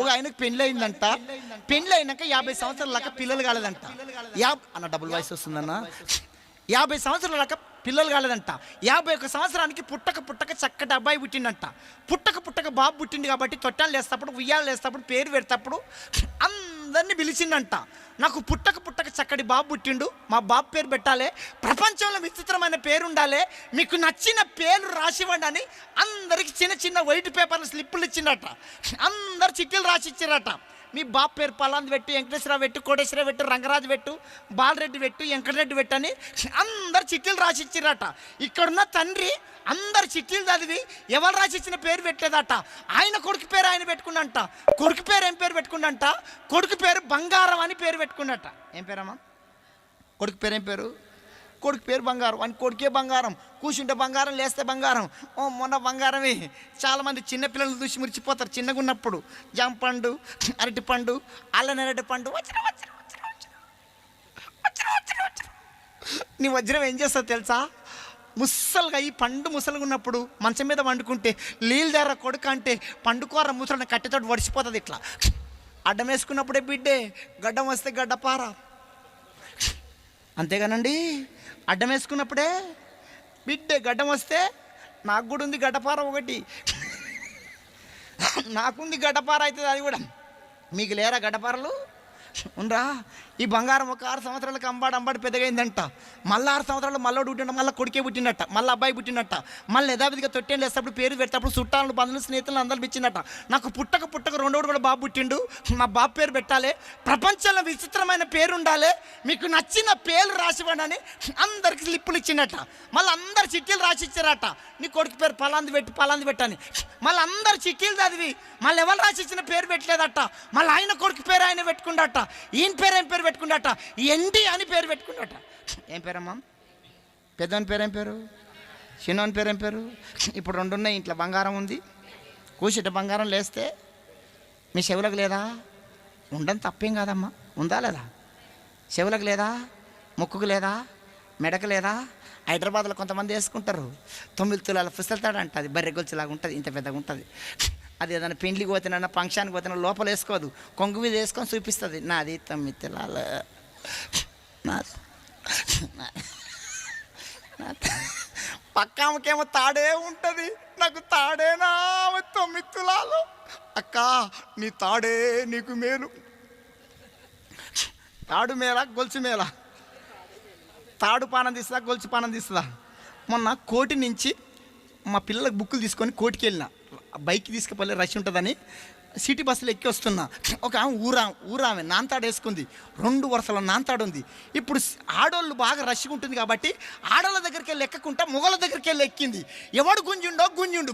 ఒక ఆయనకు పెళ్ళి అయిందంట పెళ్ళి అయినాక యాభై సంవత్సరాల దాకా పిల్లలు కాలేదంట. యా అన్న డబుల్ వాయిస్ వస్తుందన్న. యాభై సంవత్సరాల దాకా పిల్లలు కాలేదంట. యాభై ఒక్క సంవత్సరానికి పుట్టక పుట్టక చక్కటి అబ్బాయి పుట్టిండంట. పుట్టక పుట్టక బాబు పుట్టింది కాబట్టి తొట్టాలు వేస్తప్పుడు ఉయ్యాలు వేస్తప్పుడు పేరు పెడతప్పుడు అందరినీ పిలిచిండంట. నాకు పుట్టక పుట్టక చక్కటి బాబు పుట్టిండు. మా బాబు పేరు పెట్టాలి. ప్రపంచంలో విచిత్రమైన పేరు ఉండాలి మీకు నచ్చిన పేరు రాసివ్వండి అని అందరికి చిన్న చిన్న వైట్ పేపర్లు స్లిప్పులు ఇచ్చిండట. అందరు చిట్టీలు రాసి ఇచ్చారట మీ బాబు పేరు పలాంది పెట్టు వెంకటేశ్వరరావు పెట్టు కోటేశ్వరరావు పెట్టు రంగరాజు పెట్టు బాలరెడ్డి పెట్టు వెంకటరెడ్డి పెట్టు అని అందరు చిట్టీలు రాసిచ్చిరట ఇక్కడున్న తండ్రి అందరు చిట్టీలు చదివి ఎవరు రాసి ఇచ్చిన పేరు పెట్టలేదట. ఆయన కొడుకు పేరు ఆయన పెట్టుకున్నంట. కొడుకు పేరు ఏం పేరు పెట్టుకున్నంట? కొడుకు పేరు బంగారం అని పేరు పెట్టుకున్నట్ట ఏం పేరమ్మా? కొడుకు పేరు ఏం పేరు? కొడుకు పేరు బంగారం అని కొడుకే బంగారం కూర్చుంటే బంగారం లేస్తే బంగారం. ఓ మొన్న బంగారమే. చాలామంది చిన్నపిల్లలు చూసి మురిచిపోతారు చిన్నగా ఉన్నప్పుడు జంపండు అరటి పండు అల్లనరటి పండు వచ్చిన వచ్చిన వచ్చిన వచ్చిన వచ్చిన వచ్చిన నీ వజ్రం ఏం చేస్తావు తెలుసా? ముసలుగా ఈ పండు ముసలుగా ఉన్నప్పుడు మంచం మీద వండుకుంటే నీళ్ళు దగ్గర కొడుకు అంటే పండుకోర ముసలిని కట్టెతోటి వడిసిపోతుంది ఇట్లా. అడ్డం వేసుకున్నప్పుడే బిడ్డే గడ్డం వస్తే గడ్డపార. అంతేగానండి? అడ్డం వేసుకున్నప్పుడే బిడ్డే గడ్డం వస్తే నాకు కూడా ఉంది గడ్డపార ఒకటి. నాకుంది గడ్డపార అవుతుంది అది కూడా. మీకు లేరా గడ్డపారలు? ఉండరా? ఈ బంగారం ఒక ఆరు సంవత్సరాలకు అంబాడు అంబాడు పెద్దగైందంట. మళ్ళీ ఆరు సంవత్సరాలు మళ్ళీ పుట్టిండ మళ్ళీ కొడుకే పుట్టినట్ట మళ్ళీ అబ్బాయి పుట్టినట్ట మళ్ళీ యథావిధిగా తొట్టేళ్ళు వేసేటప్పుడు పేరు పెట్టేటప్పుడు చుట్టాలను బంధువులు స్నేహితులను అందరూ ఇచ్చిందట నాకు పుట్టక పుట్టక రెండోడు కూడా బాబు పుట్టిండు. మా బాబు పేరు పెట్టాలి. ప్రపంచంలో విచిత్రమైన పేరు ఉండాలి. మీకు నచ్చిన పేర్లు రాసివ్వండి అందరికి స్లిప్పులు ఇచ్చిండట. మళ్ళీ అందరు చిట్టీలు రాసి ఇచ్చారట నీ కొడుకు పేరు పలాంది పెట్టి పలాంది పెట్టని మళ్ళీ అందరు చిట్టీలు చదివి మళ్ళీ ఎవరు రాసి ఇచ్చిన పేరు పెట్టలేదట. మళ్ళీ ఆయన కొడుకు పేరు ఆయన పెట్టుకుండట. ఈయన పేరు ఏం పేరు పెట్టుకుండట ఎండి అని పేరు పెట్టుకున్నాడట ఏం పేరమ్మా? పెద్దవని పేరు ఏం పేరు? చిన్నోని పేరు ఏం పేరు? ఇప్పుడు రెండు ఉన్నాయి ఇంట్లో బంగారం ఉంది. కూసిట బంగారం లేస్తే మీ చెవులకు లేదా? ఉండని తప్పేం కాదమ్మా. ఉందా లేదా? చెవులకు లేదా? ముక్కుకు లేదా? మెడకు లేదా? హైదరాబాద్లో కొంతమంది వేసుకుంటారు. తొమ్మిది తులాల పుస్తలతాడు అంట అది బర్రె ఉంటుంది ఇంత పెద్దగా ఉంటుంది. అది ఏదైనా పెండ్లికి పోతున్నా ఫంక్షన్కి పోతున్నా లోపల వేసుకోదు. కొంగు మీద వేసుకొని చూపిస్తుంది. నాది తొమ్మిది తులాల నా- తాడే ఉంటుంది. నాకు తాడేనా ఆమె తొమ్మిది తులాలు అక్క నీ తాడే నీకు మేలు. తాడు మేళ గొలుసు మేళ తాడు పానం తీస్తుందా గొలుసు పానం తీస్తుందా? మొన్న కోటి నుంచి మా పిల్లలకు బుక్కులు తీసుకొని కోటికి వెళ్ళినా. బైక్ తీసుకుపోలే రష్ ఉంటుందని సిటీ బస్సులో ఎక్కి వస్తున్నా. ఒక ఆమె ఊరా ఊరామె నాంతాడు వేసుకుంది. రెండు వరుసల నాంతాడు ఉంది. ఇప్పుడు ఆడోళ్ళు బాగా రష్గా ఉంటుంది కాబట్టి ఆడోళ్ళ దగ్గరికి వెళ్ళి ఎక్కకుండా మొగల దగ్గరికి వెళ్ళి ఎక్కింది ఎవడు గుంజుండో గుంజుండు.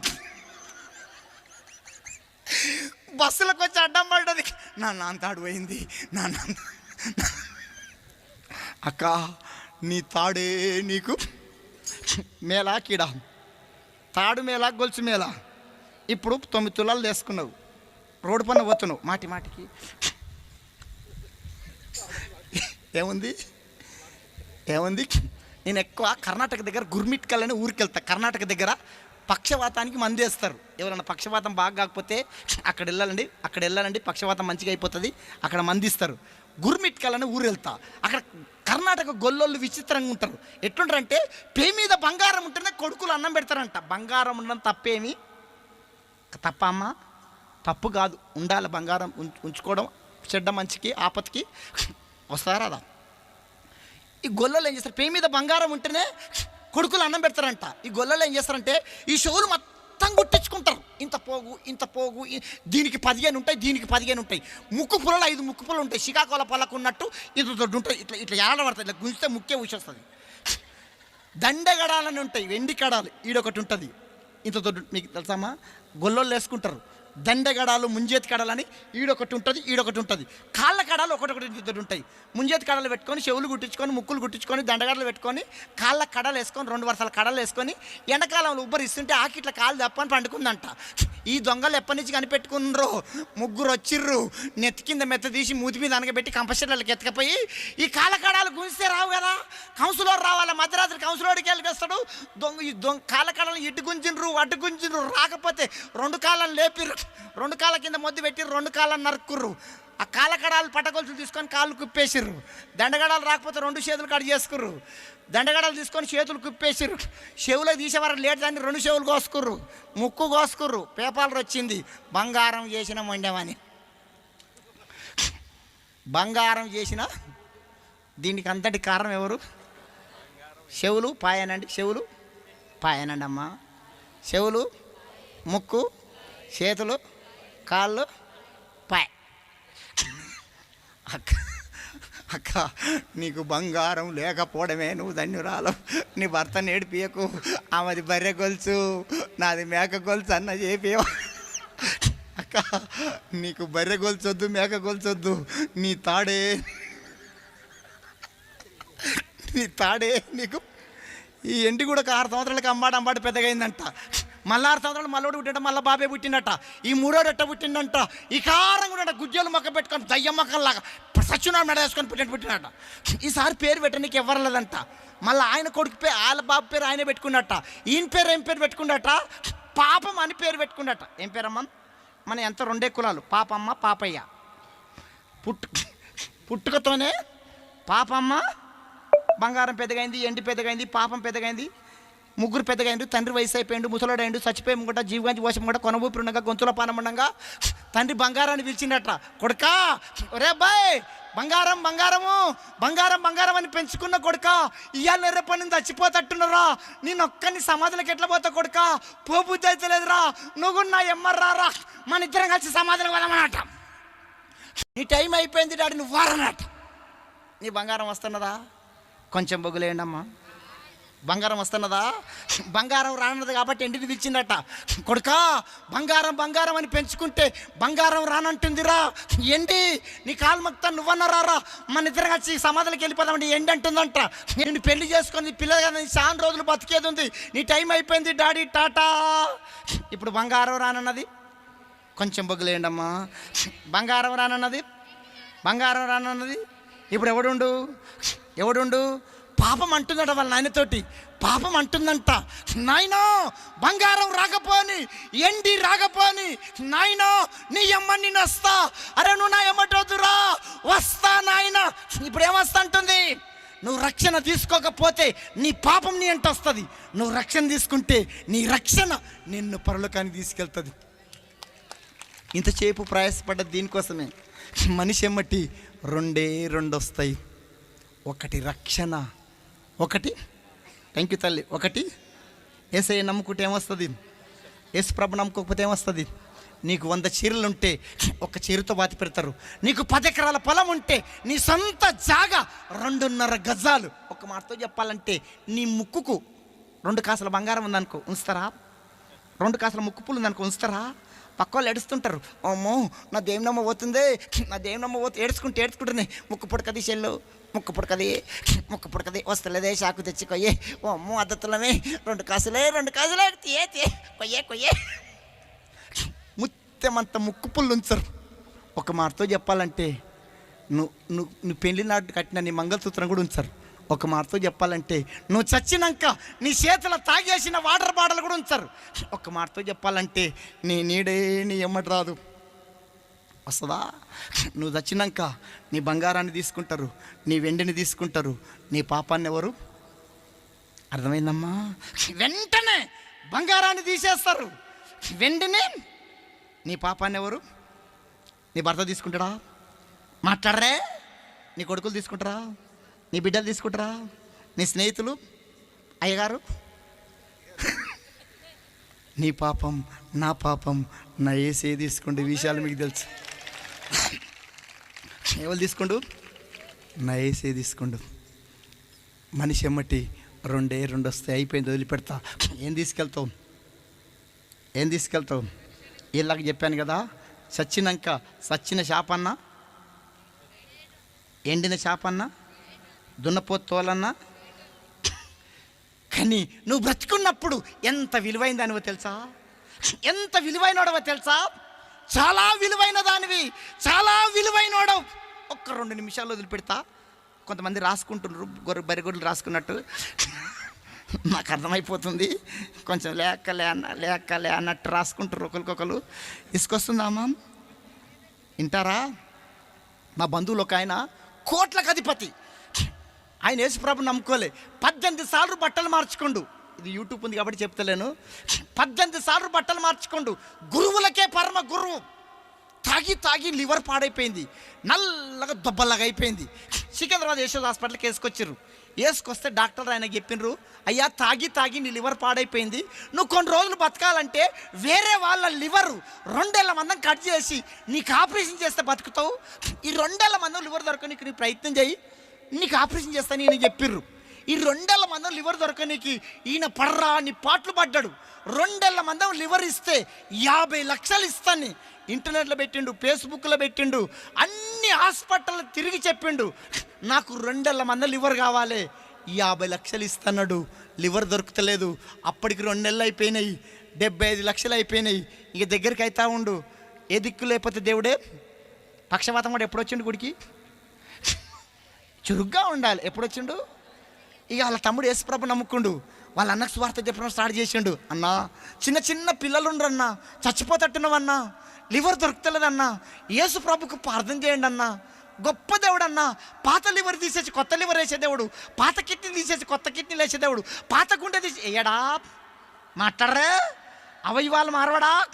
బస్సులకు వచ్చి అడ్డం పడ్డది. నా నాంతాడు పోయింది. నా నాన్న అక్క నీ తాడే నీకు మేలా కీడా. తాడు మేలా గొలుసు మేలా ఇప్పుడు తొమ్మిది తులాలు తీసుకున్నావు. రోడ్డు పైన పోతున్నావు. మాటి మాటికి. ఏముంది? ఏముంది? నేను ఎక్కువ కర్ణాటక దగ్గర గుర్మిట్కల్ అనే ఊరికి కర్ణాటక దగ్గర పక్షవాతానికి మంది వేస్తారు. ఎవరైనా పక్షవాతం బాగా కాకపోతే అక్కడ వెళ్ళాలండి అక్కడ వెళ్ళాలండి పక్షవాతం మంచిగా అయిపోతుంది అక్కడ మందిస్తారు గుర్మిట్కల్ అనే ఊరు వెళ్తా అక్కడ కర్ణాటక గొల్లోళ్ళు విచిత్రంగా ఉంటారు. ఎట్లుంటారంటే పే మీద బంగారం ఉంటేనే కొడుకులు అన్నం పెడతారంట. బంగారం ఉండడం తప్పేమి తప్ప అమ్మా తప్పు కాదు. ఉండాలి బంగారం ఉంచుకోవడం. చెడ్డ మంచికి ఆపత్కి. వస్తారా అదా ఈ గొల్లలు ఏం చేస్తారు? పే మీద బంగారం ఉంటేనే కొడుకులు అన్నం పెడతారంట. ఈ గొల్లలు ఏం చేస్తారంటే ఈ షోలు మొత్తం గుట్టించుకుంటారు. ఇంత పోగు ఇంత పోగు దీనికి పదిహేను ఉంటాయి దీనికి పదిహేను ఉంటాయి. ముక్కు పుల్లలు ఐదు ముక్కు పుల్లలు ఉంటాయి. శ్రీకాకుళ పళ్ళకు ఉన్నట్టు ఇది దొడ్డు ఉంటుంది ఇట్లా ఇట్లా ఏడబడతాయి ఇట్లా గుంజితే ముక్కే ఊసొస్తుంది. దండగడాలని ఉంటాయి. వెండి కడాలు. ఈడొకటి ఉంటుంది. ఇంత మీకు తెలుసామా గొల్లోళ్ళు వేసుకుంటారు. దండగడాలు ముంజేతి అని ఈడొకటి ఉంటుంది ఈడొకటి ఉంటుంది. కాళ్ళ కడాలు ఒకటొకటి ఇద్దరు ఉంటాయి. ముంజేతి కడాలు పెట్టుకొని చెవులు కుట్టించుకొని ముక్కులు కుట్టించుకొని దండగడలు పెట్టుకొని కాళ్ళ కడలు వేసుకొని రెండు వరుసల కడలు వేసుకొని ఎండాకాలంలో ఉబ్బరిస్తుంటే ఆకిట్ల కాళ్ళు తప్పని పండుకుందంట. ఈ దొంగలు ఎప్పటి నుంచి కనిపెట్టుకున్నారు ముగ్గురు వచ్చిర్రు. నెత్తి కింద మెత్త తీసి మూతి మీద అనగబెట్టి కంపస్టర్లకు ఎత్తకపోయి ఈ కాలకడాలు గుంజితే రావు కదా? కౌన్సిలర్ రావాలి? మధ్యరాత్రి కౌన్సిలర్కి వెళ్ళిపిస్తాడు దొంగ ఈ దొంగ కాలకడాలను ఇటు గుంజిండ్రు అటు గుంజిండ్రు. రాకపోతే రెండు కాళ్ళని లేపిర్రు. రెండు కాళ్ళ కింద మొద్దు పెట్టి రెండు కాళ్ళ నరుక్కుర్రు. ఆ కాళ్ళకడాలు పట్టగొలుసులు తీసుకొని కాళ్ళు కుప్పేసిర్రు. దండగడాలు రాకపోతే రెండు చేతులు కట్ చేసుకుర్రు. దండగడాలు తీసుకొని చేతులు కుప్పేసిర్రు. చెవులో తీసేవారు లేట్ దాన్ని రెండు చెవులు కోసుకుర్రు. ముక్కు కోసుకుర్రు. పేపర్లు వచ్చింది. బంగారం చేసిన మొండమని. బంగారం చేసిన దీనికి అంతటి కారణం ఎవరు? చెవులు పాయనండి చెవులు పాయనండి అమ్మ. చెవులు ముక్కు చేతులు కాళ్ళు పాయ్ అక్క అక్క నీకు బంగారం లేకపోవడమే నువ్వు ధన్యురాలు. నీ భర్త నేడిపియకు ఆమెది బర్రె గొలుసు. నాది మేక గొలుసు అన్న చేపియో అక్క నీకు బర్రె గొలుసొద్దు మేక గొలుసొద్దు. నీ తాడే నీ తాడే నీకు. ఈ ఎండి కూడా ఒక ఆరు సంవత్సరాలకి అమ్మాడు అమ్మాడు పెద్దగా అయిందంట మళ్ళీ ఆరు సంవత్సరాలు మళ్ళోడు పుట్టింట మళ్ళీ బాబే పుట్టిండట. ఈ మూడోడు ఎట్ట పుట్టిండంట? ఈ కారం కూడా గుజ్జలు మొక్క పెట్టుకొని దయ్యం మొక్కల్లాగా సత్యనారాయణ మెడ వేసుకొని పుట్టినట్టు పుట్టినట ఈసారి పేరు పెట్టడానికి ఎవరు లేదంట. మళ్ళీ ఆయన కొడుకు పేరు వాళ్ళ బాబు పేరు ఆయన పెట్టుకున్నట్ట. ఈయన పేరు ఏం పేరు పెట్టుకున్నట పాపం అని పేరు పెట్టుకున్నట్ట ఏం పేరమ్మ? మన ఎంత రెండే కులాలు. పాపమ్మ పాపయ్య. పుట్టు పుట్టుకతోనే పాపమ్మ బంగారం పెద్దగైంది ఎండి పెద్దగైంది పాపం పెద్దగైంది ముగ్గురు పెద్దగైండు తండ్రి వయసు అయిపోయిండు ముసలోడైండు చచ్చిపోయి ముంగట జీవగాంచి వశం కూడా కొనబూపి ఉండగా గొంతులో పానం తండ్రి బంగారాన్ని పిలిచిండట కొడుకా ఒరే అబ్బాయి బంగారం బంగారము బంగారం బంగారం అని పెంచుకున్న కొడుక ఇవాళ రేపటి నుంచి చచ్చిపోతట్టున్నారా? నేను ఒక్కని సమాధులకు ఎట్లా పోతా కొడుక? పోబుద్ధి అయితే లేదురా. నువ్వు నా ఎమ్మర్రారా? మన ఇద్దరం కలిసి సమాధులకు వెళ్ళమన్నట నీ టైం అయిపోయింది డాడీ నువ్వు వారనట నీ బంగారం వస్తున్నదా? కొంచెం బొగ్గులేయండమ్మా. బంగారం వస్తున్నదా? బంగారం రానున్నది కాబట్టి ఎండిని తెచ్చిందట కొడుకా బంగారం బంగారం అని పెంచుకుంటే బంగారం రానంటుందిరా. ఎండి నీ కాలు మొత్తం నువ్వన్నారా మన ఇద్దరు వచ్చి సమాధులకు వెళ్ళిపోదామండి. ఎండి అంటుందంట. నేను పెళ్ళి చేసుకొని పిల్లలు కదా చాలా రోజులు బతికేది ఉంది. నీ టైం అయిపోయింది డాడీ టాటా. ఇప్పుడు బంగారం రానన్నది. కొంచెం బొగ్గులేయండమ్మా. బంగారం రానన్నది. బంగారం రానన్నది. ఇప్పుడు ఎవడుండు? ఎవడుండు? పాపం అంటుందట వాళ్ళ నాయనతోటి. పాపం అంటుందంట. నాయనా బంగారం రాకపోని ఎండి రాకపోని నాయనా నీ అమ్మ నేను వస్తా. అరే నువ్వు నా ఎమ్మటోదురా వస్తా నాయన. ఇప్పుడు ఏమొస్తా అంటుంది నువ్వు రక్షణ తీసుకోకపోతే నీ పాపం నీ అంట వస్తుంది. నువ్వు రక్షణ తీసుకుంటే నీ రక్షణ నిన్ను పరలోకానికి తీసుకెళ్తుంది. ఇంతసేపు ప్రయాసపడ్డ దీనికోసమే మనిషి ఎమ్మటి రెండే రెండు వస్తాయి ఒకటి రక్షణ ఒకటి. థ్యాంక్ యూ తల్లి. ఒకటి. ఏసఐ నమ్ముకుంటే ఏమొస్తుంది? ఏసు ప్రభు నమ్ముకోకపోతే ఏమొస్తుంది? నీకు వంద చీరలు ఉంటే ఒక చీరతో బాతి పెడతారు. నీకు పది ఎకరాల పొలం ఉంటే నీ సొంత జాగా రెండున్నర గజాలు. ఒక మాటతో చెప్పాలంటే నీ ముక్కుకు రెండు కాసుల బంగారం ఉందనుకో ఉంచుతారా? రెండు కాసుల ముక్కు పులు ఉందనుకో ఉంచుతారా? పక్క వాళ్ళు ఏడుస్తుంటారు. అమ్మో నా దేవినమ్మ పోతుంది. నా దేవునమ్మ పోతే ఏడుచుకుంటే ఏడుచుకుంటుంది ముక్కు పొడక చెల్లు ముక్కు పుడకది ముక్కు పుడకది వస్తలేదే షాకు తెచ్చి కొయ్యే ఓ అమ్మ అద్దతులమే. రెండు కాసులే రెండు కాసులే. తీయే తీయే. కొయ్యే కొయ్యే. ముత్తెమంత ముక్కు పుల్లు ఉంచరు ఒక మాటతో చెప్పాలంటే నువ్వు నువ్వు నువ్వు పెళ్ళి నాటు కట్టిన నీ మంగళసూత్రం కూడా ఉంచరు ఒక మాటతో చెప్పాలంటే నువ్వు చచ్చినాక నీ చేతుల తాగేసిన వాటర్ బాటలు కూడా ఉంచరు ఒక మాటతో చెప్పాలంటే నీ నీడే నీ ఎమ్మటి రాదు. వస్తుందా? నువ్వు చచ్చినాక నీ బంగారాన్ని తీసుకుంటారు నీ వెండిని తీసుకుంటారు నీ పాపాన్ని ఎవరు? అర్థమైందమ్మా? వెంటనే బంగారాన్ని తీసేస్తారు. వెండిని నీ పాపాన్ని ఎవరు? నీ భర్త తీసుకుంటాడా? మాట్లాడరే. నీ కొడుకులు తీసుకుంటారా? నీ బిడ్డలు తీసుకుంటారా? నీ స్నేహితులు? అయ్యగారు? నీ పాపం నా పాపం నా ఏసే తీసుకుంటే విషయాలు మీకు తెలుసు. ఎవరు తీసుకుండు? నైసే తీసుకోండు. తీసుకుండు మనిషి ఎమ్మటి రెండే రెండు వస్తాయి అయిపోయింది వదిలిపెడతా. ఏం తీసుకెళ్తావు? ఏం తీసుకెళ్తావు? వీళ్ళకి చెప్పాను కదా చచ్చినాక చచ్చిన చేపన్నా? ఎండిన చేపన్నా? దున్నపో తోలన్నా? కానీ నువ్వు బ్రతుకున్నప్పుడు ఎంత విలువైందనివో తెలుసా? ఎంత విలువైనడవో తెలుసా? చాలా విలువైన దానివి చాలా విలువైనడవు ఒక్క రెండు నిమిషాలు వదిలిపెడతా. కొంతమంది రాసుకుంటున్నారు గొర్రె బరిగొడ్లు రాసుకున్నట్టు. నాకు అర్థమైపోతుంది. కొంచెం లేకలే అన్న లేకలే అన్నట్టు రాసుకుంటారు ఒకరికొకరు. ఇసుకొస్తుందామా వింటారా? మా బంధువులు ఒక ఆయన కోట్లకు అధిపతి ఆయన యేసుప్రభు నమ్ముకోలే. పద్దెనిమిది సార్లు బట్టలు మార్చుకోండు. ఇది యూట్యూబ్ ఉంది కాబట్టి చెప్తలేను. పద్దెనిమిది సార్లు బట్టలు మార్చుకోండు. గురువులకే పరమ గురువు. తాగి తాగి లివర్ పాడైపోయింది. నల్లగా దొబ్బలాగా అయిపోయింది. సికింద్రాబాద్ యశోద్ హాస్పిటల్కి వేసుకొచ్చారు వేసుకొస్తే డాక్టర్ ఆయన చెప్పినారు అయ్యా తాగి తాగి నీ లివర్ పాడైపోయింది. నువ్వు కొన్ని రోజులు బతకాలంటే వేరే వాళ్ళ లివర్ రెండేళ్ళ మందం కట్ చేసి నీకు ఆపరేషన్ చేస్తే బతుకుతావు. ఈ రెండేళ్ళ మందం లివర్ దొరకనీకి నీ ప్రయత్నం చేయి. నీకు ఆపరేషన్ చేస్తాను ఈయన చెప్పిర్రు. ఈ రెండేళ్ళ మందం లివర్ దొరకనీకి ఈయన పర్రా అని పాటలు పడ్డాడు. రెండేళ్ళ మందం లివర్ ఇస్తే యాభై లక్షలు ఇస్తాను ఇంటర్నెట్లో పెట్టిండు ఫేస్బుక్లో పెట్టిండు అన్ని హాస్పిటల్ తిరిగి చెప్పిండు. నాకు రెండేళ్ళ మందం లివర్ కావాలి. యాభై లక్షలు ఇస్తున్నాడు. లివర్ దొరుకుతలేదు. అప్పటికి రెండు నెలలు అయిపోయినాయి. డెబ్బై ఐదు లక్షలు అయిపోయినాయి. ఇక దగ్గరికి అవుతా ఉండు. ఏ దిక్కు లేకపోతే దేవుడే పక్షపాతం కూడా ఎప్పుడు వచ్చిండు గుడికి? చురుగ్గా ఉండాలి. ఎప్పుడు వచ్చిండు ఇక వాళ్ళ తమ్ముడు యేసుప్రభు నమ్ముకుండు. వాళ్ళ అన్నకు స్వార్థ చెప్పడం స్టార్ట్ చేసిండు. అన్నా చిన్న చిన్న పిల్లలు ఉండరన్నా చచ్చిపోతట్టున్నావన్నా లివర్ దొరుకుతలేదన్నా యేసు ప్రభుకు ప్రార్థన చేయండి అన్నా గొప్ప దేవుడు అన్న పాత లివర్ తీసేసి కొత్త లివర్ వేసే దేవుడు పాత కిడ్నీ తీసేసి కొత్త కిడ్నీ వేసే దేవుడు పాత గుండె తీసి ఏయడా మాట్లాడరే? అవయవాలు మారవడా?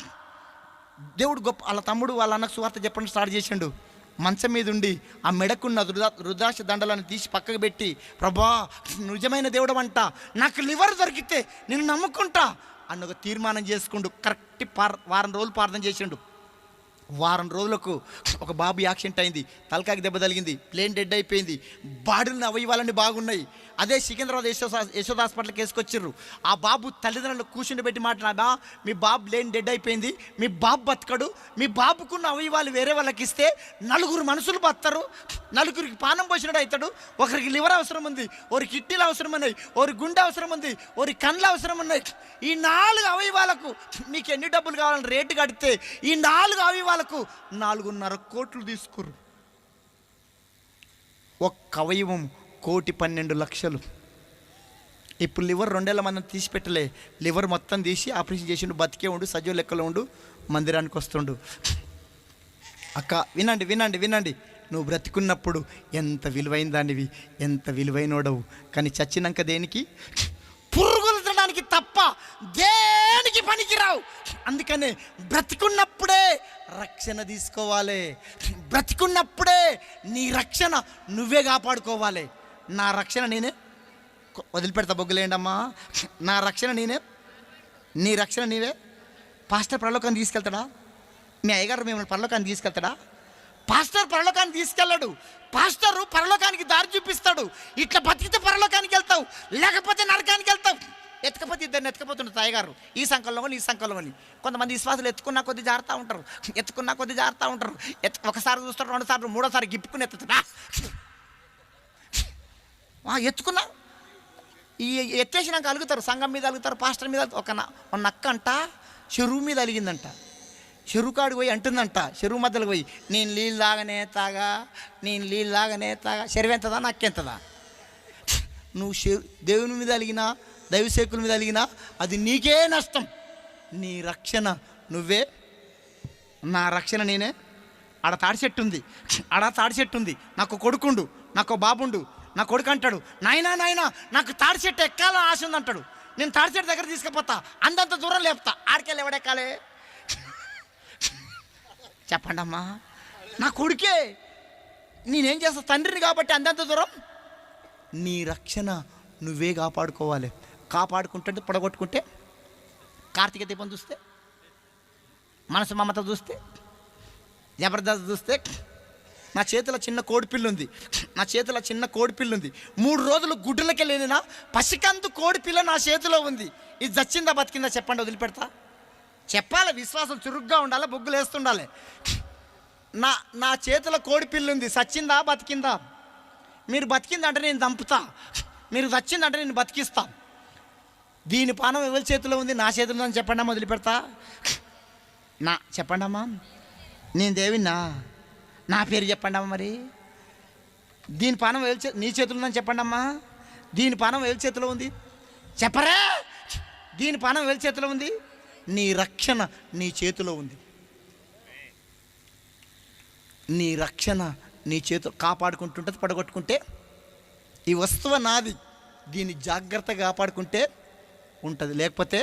దేవుడు గొప్ప వాళ్ళ తమ్ముడు వాళ్ళ అన్నకు సువార్త చెప్పడం స్టార్ట్ చేసిండు. మంచం మీద ఉండి ఆ మెడకున్న రుదా రుద్రాక్ష దండలను తీసి పక్కకు పెట్టి ప్రభా నిజమైన దేవుడు అంట. నాకు లివర్ దొరికితే నేను నమ్ముకుంటా. అన్న ఒక తీర్మానం చేసుకుండు కరెక్ట్ పార్ వారం రోజులు ప్రార్థన చేసిండు. వారం రోజులకు ఒక బాబు యాక్సిడెంట్ అయింది. తలకాకి దెబ్బ తగిలింది. ప్లేన్ డెడ్ అయిపోయింది. బాడీలను అవయవాలన్నీ బాగున్నాయి. అదే సికింద్రాబాద్ యశోదాస్ యశోద హాస్పిటల్కి వేసుకొచ్చిర్రు. ఆ బాబు తల్లిదండ్రులు కూర్చుని పెట్టి మాట్లాడా మీ బాబు లేని డెడ్ అయిపోయింది మీ బాబు బతకడు మీ బాబుకున్న అవయవాలు వేరే వాళ్ళకి ఇస్తే నలుగురు మనుషులు బతారు నలుగురికి పానం పోసినట్టు అవుతాడు ఒకరికి లివర్ అవసరం ఉంది ఒకరి కిడ్నీలు అవసరం ఉన్నాయి ఒకరి గుండె అవసరం ఉంది ఒకరి కండ్లు అవసరం ఉన్నాయి. ఈ నాలుగు అవయవాలకు మీకు ఎన్ని డబ్బులు కావాలని రేటు కడితే ఈ నాలుగు అవయవాలకు నాలుగున్నర కోట్లు తీసుకురు ఒక్క అవయవం కోటి పన్నెండు లక్షలు. ఇప్పుడు లివర్ రెండేళ్ళ మనం తీసి పెట్టలే లివర్ మొత్తం తీసి ఆపరేషన్ చేసిండు బతికే ఉండు సజీవ లెక్కలో ఉండు మందిరానికి వస్తుండు. అక్క వినండి వినండి వినండి. నువ్వు బ్రతికున్నప్పుడు ఎంత విలువైన దానివి ఎంత విలువైనోడవు. కానీ చచ్చినాక దేనికి? పురుగులు తినడానికి తప్ప దేనికి పనికిరావు? అందుకనే బ్రతికున్నప్పుడే రక్షణ తీసుకోవాలి. బ్రతికున్నప్పుడే నీ రక్షణ నువ్వే కాపాడుకోవాలి. నా రక్షణ నేనే. వదిలిపెడతా బొగ్గులేండమ్మా నా రక్షణ నేనే. నీ రక్షణ నీవే. పాస్టర్ పరలోకాన్ని తీసుకెళ్తాడా? మీ అయ్యగారు మిమ్మల్ని పరలోకాన్ని తీసుకెళ్తాడా? పాస్టర్ పరలోకాన్ని తీసుకెళ్ళాడు. పాస్టరు పరలోకానికి దారి చూపిస్తాడు. ఇట్లా బతికితే పరలోకానికి వెళ్తావు. లేకపోతే నరకానికి వెళ్తావు. ఎత్తుకపోతే ఇద్దరిని ఎత్తుకపోతుంటారు తాయగారు. ఈ సంకల్లో ఈ సంకల్లో అని కొంతమంది విశ్వాసాలు ఎత్తుకున్నా కొద్ది జారుతూ ఉంటారు. ఎత్తుకున్నా కొద్ది జారుతూ ఉంటారు. ఎత్తు ఒకసారి చూస్తారు రెండుసార్లు మూడోసారి గిప్పుకుని ఎత్తుతా ఎత్తుకున్నా. ఈ ఎత్తేసినాక అలుగుతారు సంఘం మీద అలుగుతారు పాస్టర్ మీద ఒక ఒక నక్క అంట చెరువు మీద అలిగిందంట. చెరువు కాడికి పోయి అంటుందంట చెరువు మధ్యలోకి పోయి నేను నీళ్ళు తాగనే తాగా నేను నీళ్ళు తాగనే తాగా చెరువు ఎంతదా నక్కెంతదా? నువ్వు దేవుని మీద అలిగినా దైవసేకుల మీద అలిగినా అది నీకే నష్టం. నీ రక్షణ నువ్వే. నా రక్షణ నేనే. ఆడ తాడి చెట్టు ఉంది. ఆడ తాడి చెట్టు ఉంది. నాకు కొడుకుండు నాకు బాబుండు. నా కొడుకు అంటాడు నాయనా నాయనా నాకు తాడి చెట్టు ఎక్కాలని ఆశ ఉంది అంటాడు నేను తాడి చెట్టు దగ్గర తీసుకుపోతా అంతంత దూరం లేపుతా. ఆడికెళ్ళి ఎవడెక్కాలే చెప్పండి అమ్మా నా కొడుకే నేనేం చేస్తా? తండ్రిని కాబట్టి అంతంత దూరం? నీ రక్షణ నువ్వే కాపాడుకోవాలి. కాపాడుకుంటుంటే పొడగొట్టుకుంటే కార్తీక దీపం చూస్తే మనసు మమత చూస్తే జబర్దస్త్ చూస్తే నా చేతిలో చిన్న కోడిపిల్లు ఉంది నా చేతిలో చిన్న కోడిపిల్లు ఉంది మూడు రోజులు గుడ్డులకి లేనినా పసికందు కోడిపిల్ల నా చేతిలో ఉంది. ఇది చచ్చిందా బతికిందా చెప్పండి వదిలిపెడతా. చెప్పాలి విశ్వాసం చురుగ్గా ఉండాలి బొగ్గులు వేస్తుండాలి. నా నా చేతిలో కోడిపిల్లు ఉంది సచ్చిందా బతికిందా? మీరు బతికిందంటే నేను చంపుతా మీరు చచ్చిందంటే నేను బతికిస్తా. దీని పానం ఎవరి చేతిలో ఉంది? నా చేతిలో ఉందని చెప్పండి మొదలు నా చెప్పండమ్మా. నేను దేవిన్నా. నా పేరు చెప్పండి అమ్మ మరి. దీని పానం వేలు చే నీ చేతులు ఉందని చెప్పండి అమ్మా దీని పానం వేలు చేతిలో ఉంది. చెప్పరా? దీని పానం వేలు చేతిలో ఉంది. నీ రక్షణ నీ చేతిలో ఉంది. నీ రక్షణ నీ చేతు కాపాడుకుంటుంటుంది పడగొట్టుకుంటే ఈ వస్తువు నాది. దీన్ని జాగ్రత్తగా కాపాడుకుంటే ఉంటుంది. లేకపోతే